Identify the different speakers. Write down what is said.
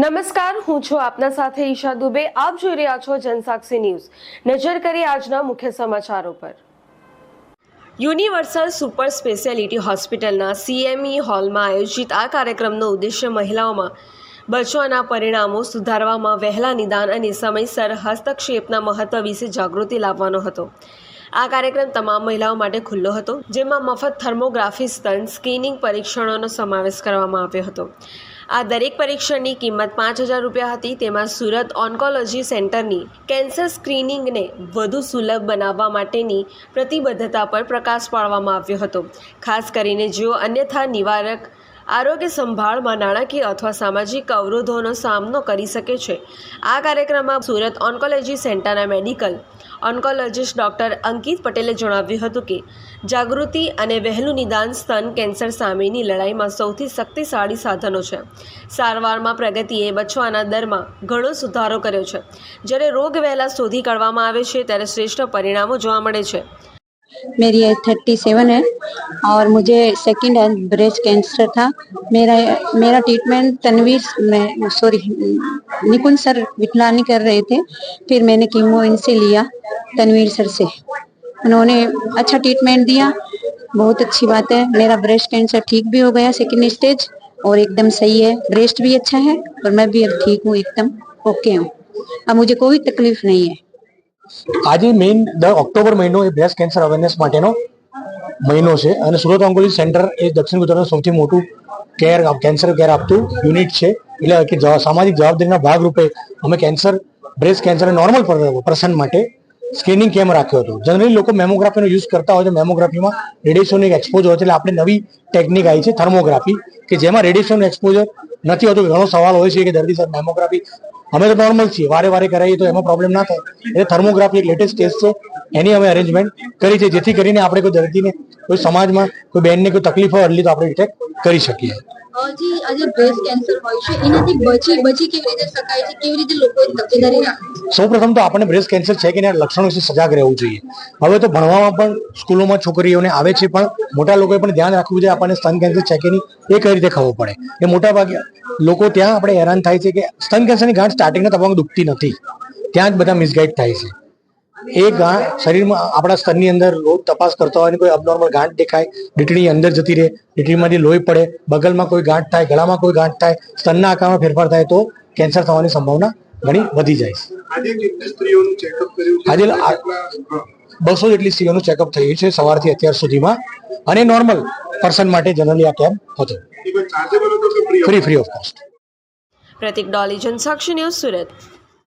Speaker 1: નમસ્કાર, હું છું આપના સાથે ઈશા દુબે. આપ જોઈ રહ્યા છો જનસાક્ષી ન્યૂઝ. નજર કરી આજના મુખ્ય સમાચારો પર. યુનિવર્સલ સુપર સ્પેશિયાલિટી હોસ્પિટલના સીએમઈ હોલમાં આયોજિત આ કાર્યક્રમનો ઉદ્દેશ્ય મહિલાઓમાં બચવાના પરિણામો સુધારવામાં વહેલા નિદાન અને સમયસર હસ્તક્ષેપના મહત્વ વિશે જાગૃતિ લાવવાનો હતો. આ કાર્યક્રમ તમામ મહિલાઓ માટે ખુલ્લો હતો, જેમાં મફત થર્મોગ્રાફી સ્તન, સ્કિનિંગ પરીક્ષણોનો સમાવેશ કરવામાં આવ્યો હતો. આ દરેક પરીક્ષણની કિંમત પાંચ હજાર રૂપિયા હતી. તેમાં સુરત ઓન્કોલોજી સેન્ટરની કેન્સર સ્ક્રીનિંગને વધુ સુલભ બનાવવા માટેની પ્રતિબદ્ધતા પર પ્રકાશ પાડવામાં આવ્યો હતો. ખાસ કરીને જેઓ અન્યથા નિવારક આરોગ્ય સંભાળમાં નાણાકીય અથવા સામાજિક અવરોધોનો સામનો કરી શકે છે. આ કાર્યક્રમમાં સુરત ઓન્કોલોજી સેન્ટરના મેડિકલ ઓન્કોલોજિસ્ટ ડૉક્ટર અંકિત પટેલે જણાવ્યું હતું કે, જાગૃતિ અને વહેલું નિદાન સ્તન કેન્સર સામેની લડાઈમાં સૌથી શક્તિશાળી સાધનો છે. સારવારમાં પ્રગતિએ બચવાના દરમાં ઘણો સુધારો કર્યો છે. જ્યારે રોગ વહેલા શોધી કાઢવામાં આવે છે, ત્યારે શ્રેષ્ઠ પરિણામો જોવા મળે છે.
Speaker 2: मेरी एज थर्टी सेवन है और मुझे सेकंड हैंड ब्रेस्ट कैंसर था। मेरा मेरा ट्रीटमेंट तनवीर में सॉरी निपुण सर विठलानी कर रहे थे, फिर मैंने कीमो इनसे लिया तनवीर सर से। उन्होंने अच्छा ट्रीटमेंट दिया, बहुत अच्छी बात है। मेरा ब्रेस्ट कैंसर ठीक भी हो गया सेकंड स्टेज और एकदम सही है। ब्रेस्ट भी अच्छा है और मैं भी अब ठीक हूँ, एकदम ओके हूँ। अब मुझे कोई तकलीफ़ नहीं है।
Speaker 3: આજે મેઇન દર ઓક્ટોબર મહિનો એ બ્રેસ્ટ કેન્સર અવેરનેસ માટેનો મહિનો છે અને સુરત ઓન્કોલોજી સેન્ટર એ દક્ષિણ ગુજરાતનું સૌથી મોટું કેર કેન્સર કેર આપતું યુનિટ છે. એટલે કે સામાજિક જવાબદારીના ભાગરૂપે અમે cancer breast cancer normal person માટે સ્ક્રીનિંગ કેમ્પ રાખ્યો હતો? જનરલી લોકો મેમોગ્રાફીનો યુઝ કરતા હોય છે. મેમોગ્રાફીમાં રેડિયેશન એક એક્સપોઝર હોય છે. એટલે આપણે નવી ટેકનિક આવી છે થર્મોગ્રાફી કે જેમાં રેડિયેશન એક્સપોઝર નથી હોતું. ઘણો સવાલ હોય છે કે દર્દી સર મેમોગ્રાફી અમે તો નોર્મલ છીએ. વારે વારે કરાવીએ તો એમાં પ્રોબ્લેમ ના થાય. એટલે થર્મોગ્રાફી એક લેટેસ્ટ ટેસ્ટ છે. એની અમે અરેન્જમેન્ટ કરી છે. જેથી કરીને આપણે કોઈ દર્દીને, કોઈ સમાજમાં કોઈ બેનને કોઈ તકલીફ હોય એટલી તો આપણે ડિટેક્ટ કરી શકીએ.
Speaker 4: હજી આજે બ્રેસ્ટ કેન્સર હોય છે, એનાથી બચી બચી કેવી રીતે શકાય છે, કેવી રીતે લોકોએ તકેદારી રાખવી
Speaker 3: સૌપ્રથમ તો આપણને બ્રેસ્ટ કેન્સર છે કે એના લક્ષણો વિશે સજાગ રહેવું જોઈએ. હવે તો ભણવામાં પણ સ્કૂલોમાં છોકરીઓને આવે છે, પણ મોટા લોકોએ પણ ધ્યાન રાખવું જોઈએ આપણને સ્તન કેન્સર છે કે નહીં, એ કઈ રીતે ખબર પડે? એ મોટા ભાગે લોકો ત્યાં આપણે હેરાન થાય છે કે સ્તન કેન્સરની ગાંઠ સ્ટાર્ટિંગના તબક્કામાં દુખતી નથી. ત્યાં જ બધા મિસગાઈડ થાય છે. એ ગાંઠ શરીરમાં આપણા સ્તનની અંદર રોજ તપાસ કરતા હોય કોઈ અબનોર્મલ ગાંઠ દેખાય દીકરી અંદર જતી રહે દીકરીમાંથી લોહી પડે બગલમાં કોઈ ગાંઠ થાય ગળામાં કોઈ ગાંઠ થાય સ્તનના આકારમાં ફેરફાર થાય તો કેન્સર થવાની સંભાવના ઘણી વધી જાય છે.
Speaker 5: આજે કેટલી સ્ત્રીઓનું ચેકઅપ કર્યું છે?
Speaker 3: આજે બસો જેટલી સ્ત્રીઓનું ચેકઅપ થયું છે સવારથી અત્યાર સુધીમાં અને નોર્મલ પર્સન માટે જનરલી આ કેમ્પ હતો.
Speaker 5: Free
Speaker 3: free free of cost
Speaker 1: Pratik Doli Jansakshi news Surat.